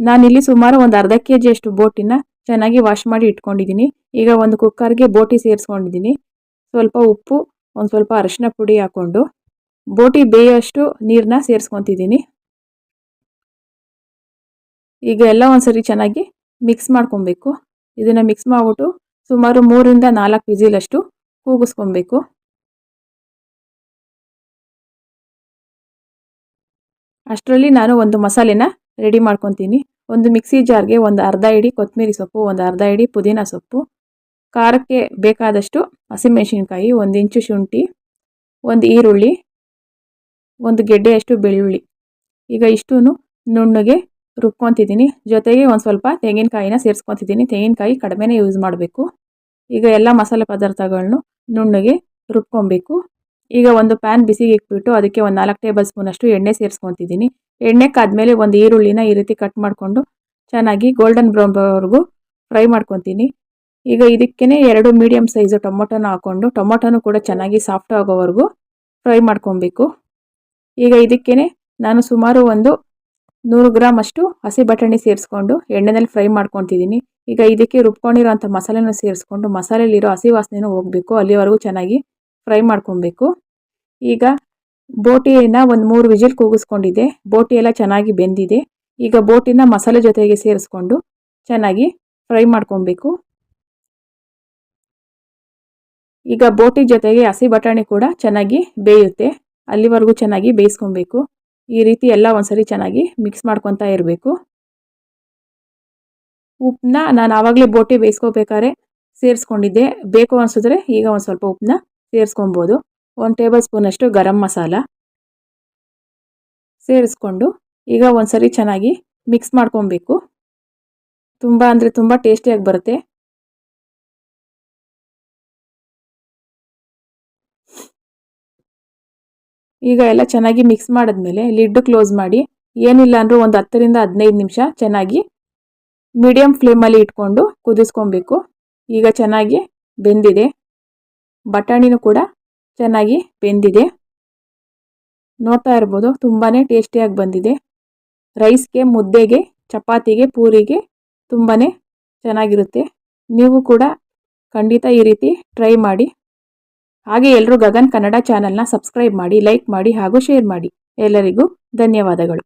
ನಾನಿಲ್ಲಿ ಸುಮಾರು ಒಂದು ಅರ್ಧ ಕೆ ಜಿಯಷ್ಟು ಬೋಟಿನ ಚೆನ್ನಾಗಿ ವಾಶ್ ಮಾಡಿ ಇಟ್ಕೊಂಡಿದ್ದೀನಿ ಈಗ ಒಂದು ಕುಕ್ಕರ್ಗೆ ಬೋಟಿ ಸೇರಿಸ್ಕೊಂಡಿದ್ದೀನಿ ಸ್ವಲ್ಪ ಉಪ್ಪು, ಒಂದು ಸ್ವಲ್ಪ ಅರಿಶಿನ ಪುಡಿ ಹಾಕ್ಕೊಂಡು ಬೋಟಿ ಬೇಯೋಷ್ಟು ನೀರನ್ನ ಸೇರಿಸ್ಕೊತಿದ್ದೀನಿ ಈಗ ಎಲ್ಲ ಒಂದ್ಸರಿ ಚೆನ್ನಾಗಿ ಮಿಕ್ಸ್ ಮಾಡ್ಕೊಬೇಕು. ಇದನ್ನು ಮಿಕ್ಸ್ ಮಾಡಿಬಿಟ್ಟು ಸುಮಾರು ಮೂರಿಂದ ನಾಲ್ಕು ವಿಜಿಲಷ್ಟು ಕೂಗಿಸ್ಕೊಬೇಕು. ಅಷ್ಟರಲ್ಲಿ ನಾನು ಒಂದು ಮಸಾಲೆನ ರೆಡಿ ಮಾಡ್ಕೊತೀನಿ. ಒಂದು ಮಿಕ್ಸಿ ಜಾರ್ಗೆ ಒಂದು ಅರ್ಧ ಇಡಿ ಕೊತ್ತಂಬರಿ ಸೊಪ್ಪು, ಒಂದು ಅರ್ಧ ಇಡಿ ಪುದೀನ ಸೊಪ್ಪು, ಖಾರಕ್ಕೆ ಬೇಕಾದಷ್ಟು ಹಸಿಮೆಣಸಿನ್ಕಾಯಿ ಒಂದು ಇಂಚು ಶುಂಠಿ, ಒಂದು ಈರುಳ್ಳಿ, ಒಂದು ಗೆಡ್ಡೆಯಷ್ಟು ಬೆಳ್ಳುಳ್ಳಿ. ಈಗ ಇಷ್ಟೂ ನುಣ್ಣಗೆ ರುಬ್ಕೊತಿದ್ದೀನಿ. ಜೊತೆಗೆ ಒಂದು ಸ್ವಲ್ಪ ತೆಂಗಿನಕಾಯಿನ ಸೇರಿಸ್ಕೊತಿದ್ದೀನಿ. ತೆಂಗಿನಕಾಯಿ ಕಡಿಮೆನೇ ಯೂಸ್ ಮಾಡಬೇಕು. ಈಗ ಎಲ್ಲ ಮಸಾಲೆ ಪದಾರ್ಥಗಳನ್ನು ನುಣ್ಣಗೆ ರುಬ್ಕೊಬೇಕು. ಈಗ ಒಂದು ಪ್ಯಾನ್ ಬಿಸಿಗೆ ಇಟ್ಬಿಟ್ಟು ಅದಕ್ಕೆ ಒಂದು ನಾಲ್ಕು ಟೇಬಲ್ ಸ್ಪೂನಷ್ಟು ಎಣ್ಣೆ ಸೇರಿಸ್ಕೊತಿದ್ದೀನಿ. ಎಣ್ಣೆ ಕಾದ್ಮೇಲೆ ಒಂದು ಈರುಳ್ಳಿನ ಈ ರೀತಿ ಕಟ್ ಮಾಡಿಕೊಂಡು ಚೆನ್ನಾಗಿ ಗೋಲ್ಡನ್ ಬ್ರೌನ್ ಬರೋವರೆಗೂ ಫ್ರೈ ಮಾಡ್ಕೊತೀನಿ. ಈಗ ಇದಕ್ಕೇ ಎರಡು ಮೀಡಿಯಮ್ ಸೈಜು ಟೊಮೊಟೊನ ಹಾಕ್ಕೊಂಡು ಟೊಮೊಟೊನು ಕೂಡ ಚೆನ್ನಾಗಿ ಸಾಫ್ಟ್ ಆಗೋವರೆಗೂ ಫ್ರೈ ಮಾಡ್ಕೊಬೇಕು. ಈಗ ಇದಕ್ಕೇ ನಾನು ಸುಮಾರು ಒಂದು ನೂರು ಗ್ರಾಮ್ ಅಷ್ಟು ಹಸಿ ಬಟಾಣಿ ಸೇರಿಸ್ಕೊಂಡು ಎಣ್ಣೆನಲ್ಲಿ ಫ್ರೈ ಮಾಡ್ಕೊತಿದ್ದೀನಿ. ಈಗ ಇದಕ್ಕೆ ರುಬ್ಕೊಂಡಿರೋಂಥ ಮಸಾಲೆನ ಸೇರಿಸ್ಕೊಂಡು ಮಸಾಲೆಯಲ್ಲಿರೋ ಹಸಿ ವಾಸನೆನೂ ಹೋಗಬೇಕು, ಅಲ್ಲಿವರೆಗೂ ಚೆನ್ನಾಗಿ ಫ್ರೈ ಮಾಡ್ಕೊಬೇಕು. ಈಗ ಬೋಟಿಯನ್ನ ಒಂದು ಮೂರು ವಿಜಿಲ್ ಕೂಗಿಸ್ಕೊಂಡಿದೆ. ಬೋಟಿ ಎಲ್ಲ ಚೆನ್ನಾಗಿ ಬೆಂದಿದೆ. ಈಗ ಬೋಟಿನ ಮಸಾಲೆ ಜೊತೆಗೆ ಸೇರಿಸ್ಕೊಂಡು ಚೆನ್ನಾಗಿ ಫ್ರೈ ಮಾಡ್ಕೊಬೇಕು. ಈಗ ಬೋಟಿ ಜೊತೆಗೆ ಹಸಿ ಬಟಾಣಿ ಕೂಡ ಚೆನ್ನಾಗಿ ಬೇಯುತ್ತೆ. ಅಲ್ಲಿವರೆಗೂ ಚೆನ್ನಾಗಿ ಬೇಯಿಸ್ಕೊಬೇಕು. ಈ ರೀತಿ ಎಲ್ಲ ಒಂದ್ಸರಿ ಚೆನ್ನಾಗಿ ಮಿಕ್ಸ್ ಮಾಡ್ಕೊತಾ ಇರಬೇಕು. ಉಪ್ಪನ್ನ ನಾನು ಆವಾಗಲೇ ಬೋಟಿ ಬೇಯಿಸ್ಕೋಬೇಕಾದ್ರೆ ಸೇರಿಸ್ಕೊಂಡಿದ್ದೆ. ಬೇಕು ಅನಿಸಿದ್ರೆ ಈಗ ಒಂದು ಸ್ವಲ್ಪ ಉಪ್ಪನ್ನ ಸೇರಿಸ್ಕೊಬೋದು. ಒಂದು ಟೇಬಲ್ ಸ್ಪೂನಷ್ಟು ಗರಂ ಮಸಾಲ ಸೇರಿಸ್ಕೊಂಡು ಈಗ ಒಂದ್ಸರಿ ಚೆನ್ನಾಗಿ ಮಿಕ್ಸ್ ಮಾಡ್ಕೊಬೇಕು. ತುಂಬ ಅಂದರೆ ತುಂಬ ಟೇಸ್ಟಿಯಾಗಿ ಬರುತ್ತೆ. ಈಗ ಎಲ್ಲ ಚೆನ್ನಾಗಿ ಮಿಕ್ಸ್ ಮಾಡಿದ್ಮೇಲೆ ಲಿಡ್ ಕ್ಲೋಸ್ ಮಾಡಿ ಏನಿಲ್ಲ ಅಂದರೂ ಒಂದು ಹತ್ತರಿಂದ ಹದಿನೈದು ನಿಮಿಷ ಚೆನ್ನಾಗಿ ಮೀಡಿಯಮ್ ಫ್ಲೇಮಲ್ಲಿ ಇಟ್ಕೊಂಡು ಕುದಿಸ್ಕೊಬೇಕು. ಈಗ ಚೆನ್ನಾಗಿ ಬೆಂದಿದೆ. ಬಟಾಣಿನೂ ಕೂಡ ಚೆನ್ನಾಗಿ ಬೆಂದಿದೆ. ನೋಡ್ತಾ ಇರ್ಬೋದು ತುಂಬಾ ಟೇಸ್ಟಿಯಾಗಿ ಬಂದಿದೆ. ರೈಸ್ಗೆ, ಮುದ್ದೆಗೆ, ಚಪಾತಿಗೆ, ಪೂರಿಗೆ ತುಂಬಾ ಚೆನ್ನಾಗಿರುತ್ತೆ. ನೀವು ಕೂಡ ಖಂಡಿತ ಈ ರೀತಿ ಟ್ರೈ ಮಾಡಿ. ಹಾಗೆ ಎಲ್ಲರೂ ಗಗನ್ ಕನ್ನಡ ಚಾನಲ್ನ ಸಬ್ಸ್ಕ್ರೈಬ್ ಮಾಡಿ, ಲೈಕ್ ಮಾಡಿ ಹಾಗೂ ಶೇರ್ ಮಾಡಿ. ಎಲ್ಲರಿಗೂ ಧನ್ಯವಾದಗಳು.